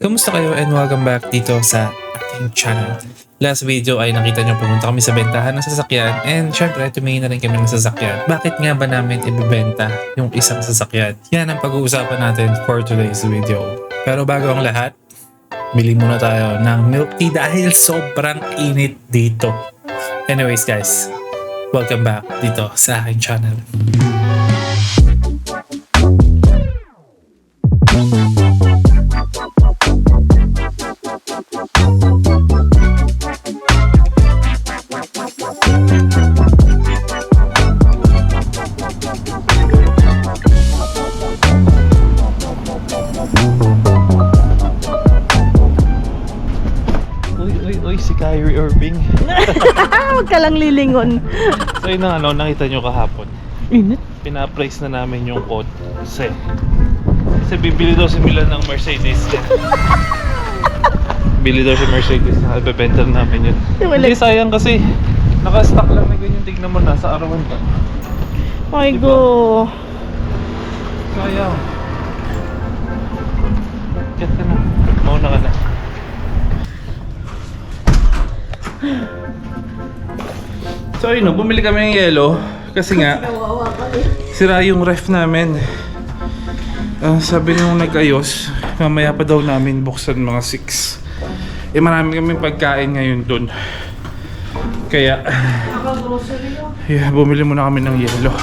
Kamusta kayo and welcome back dito sa ating channel. Last video ay nakita nyo pumunta kami sa bentahan ng sasakyan and syempre tumingin na rin kami ng sasakyan. Bakit nga ba namin ibibenta yung isang sasakyan? Yan ang pag-uusapan natin for today's video. Pero bago ang lahat, bili muna tayo ng milk tea dahil sobrang init dito. Anyways guys, welcome back dito sa aking channel. Lang lilingon. so yun ang ano, nakita nyo kahapon. Init. Pina-price na namin yung kotse. Kasi bibili daw si Milan ng Mercedes. Bili daw si Mercedes na ibebenta na namin yun. Yung Hindi sayang kasi naka-stock lang na ganyan. Tignan mo na sa arawan ka. Ay Diba? go. Sayang. Get ka na. Mauna ka na. So ayun, no, bumili kami ng yelo kasi nga sira yung ref namin. Ah, sabi nung nag-ayos, mamaya pa daw namin buksan mga 6. Eh marami kami pagkain ngayon dun. Kaya, yeah, bumili muna kami ng yelo.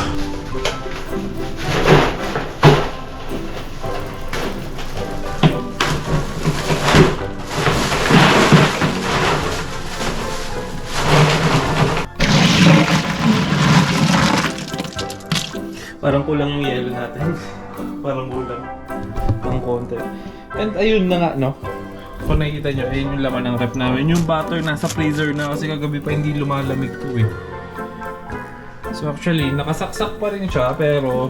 Parang kulang yung yelo natin. Parang kulang. Pang konti. And ayun na nga, no? Kung nakikita nyo, ayun yung laman ng rep namin. Yung butter nasa freezer na kasi kagabi pa hindi lumalamig to eh. So actually, nakasaksak pa rin siya pero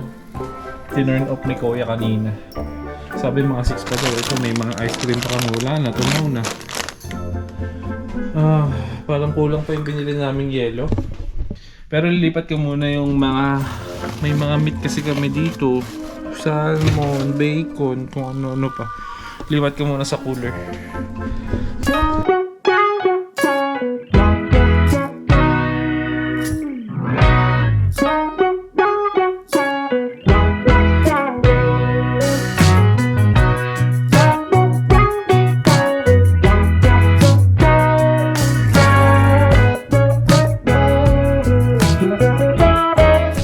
tinurn off ni Kuya kanina. Sabi mga 6 pa daw. Ito may mga ice cream pa kami. Wala na, tumaw na. Ah, parang kulang pa yung binili naming yelo. Pero lilipat ko muna yung mga may mga meat kasi kami dito. Salmon, bacon, kung ano-ano pa. Lipat ko muna sa cooler.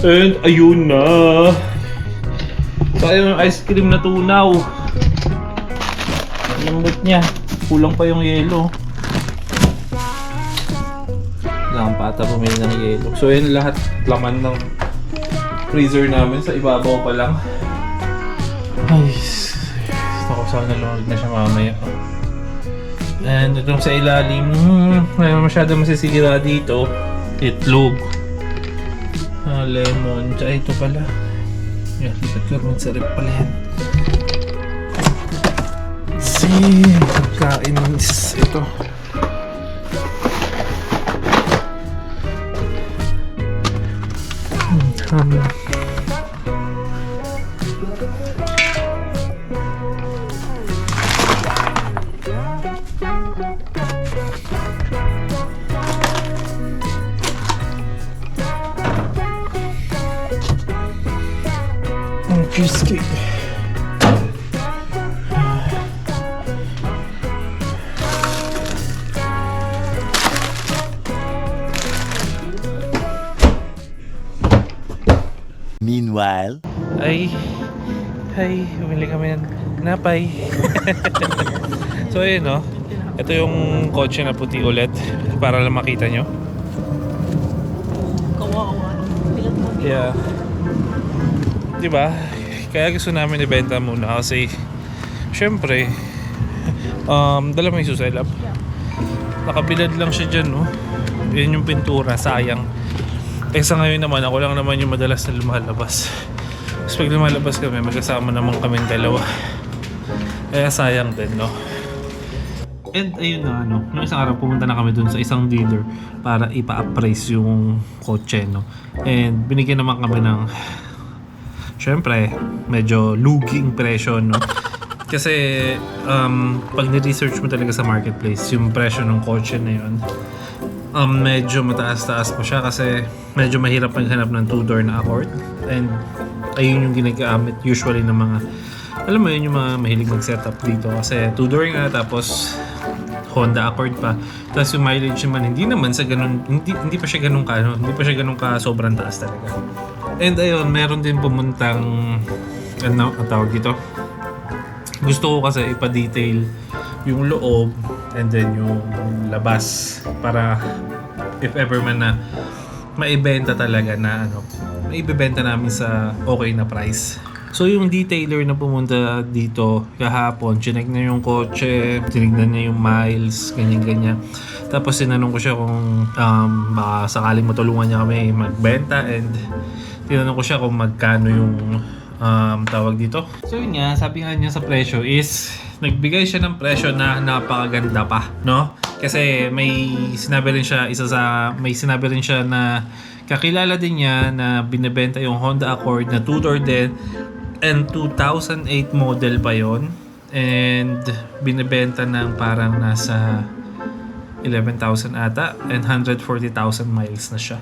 And ayun na. Tayo yung ice cream na tunaw. Lambot niya. Kulang pa yung yelo. Kailangan pa ata bumili ng yelo. So yun lahat laman ng freezer namin sa ibabaw pa lang. Ay, gusto ko sana lumamig na siya mamaya. And itong sa ilalim, hmm, wala masyado masisira dito. Itlog. Lemon. Tsaka ito pala. Yan, rin sa rep pala yan. Si pagkain is ito. Hmm, um, Meanwhile, Ay, ay, bumili kami ng napay. so ayun no, ito yung kotse na puti ulit para lang makita nyo. Kawawa. Yeah. Di ba? Kaya gusto namin ibenta muna kasi syempre um, dala mo yung suselap. Nakabilad lang siya dyan, no? Yan yung pintura, sayang. Eh sa ngayon naman, ako lang naman yung madalas na lumalabas. Tapos pag lumalabas kami, magkasama naman kami dalawa. Kaya sayang din, no? And ayun na ano, nung isang araw pumunta na kami dun sa isang dealer para ipa-appraise yung kotse, no? And binigyan naman kami ng syempre, medyo lugi impression, no? Kasi um, pag ni-research mo talaga sa marketplace, yung presyo ng kotse na yun, um, medyo mataas-taas po siya kasi medyo mahirap maghanap ng two-door na Accord. And ayun yung ginagamit usually ng mga, alam mo yun yung mga mahilig mag-setup dito. Kasi two-door nga tapos Honda Accord pa. Tapos yung mileage naman, hindi naman sa ganun, hindi, hindi pa siya ganun ka, ano, hindi pa siya ganun ka sobrang taas talaga. And ayun, meron din pumuntang, ano, ang tawag dito? Gusto ko kasi ipa-detail yung loob and then yung labas para if ever man na maibenta talaga na ano, maibebenta namin sa okay na price. So yung detailer na pumunta dito kahapon, chinek na yung kotse, tinignan niya yung miles, ganyan-ganyan. Tapos sinanong ko siya kung um, baka sakaling matulungan niya kami magbenta and tinanong ko siya kung magkano yung um, tawag dito. So yun nga, sabi nga niya sa presyo is nagbigay siya ng presyo na napakaganda pa, no? Kasi may sinabi rin siya, isa sa, may sinabi rin siya na kakilala din niya na binebenta yung Honda Accord na two-door din and 2008 model pa yon and binebenta ng parang nasa 11,000 ata and 140,000 miles na siya.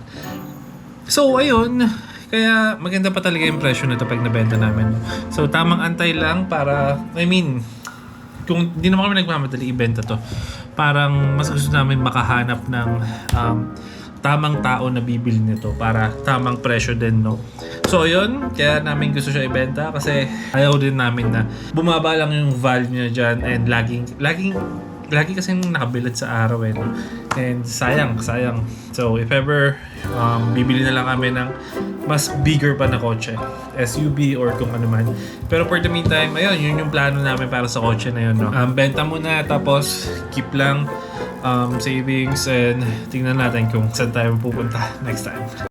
So, ayun. Kaya maganda pa talaga yung presyo nito pag nabenta namin. So, tamang antay lang para, I mean, kung di naman kami nagmamadali ibenta to, parang mas gusto namin makahanap ng um, tamang tao na bibili nito para tamang presyo din, no? So, yun. Kaya namin gusto siya ibenta kasi ayaw din namin na bumaba lang yung value niya dyan and laging, laging, lagi kasi nakabilad sa araw eh, no? And sayang, sayang. So, if ever, um, bibili na lang kami ng mas bigger pa na kotse. SUV or kung ano man. Pero for the meantime, ayun, yun yung plano namin para sa kotse na yun, no? Um, benta muna, tapos keep lang um, savings and tingnan natin kung saan tayo pupunta next time.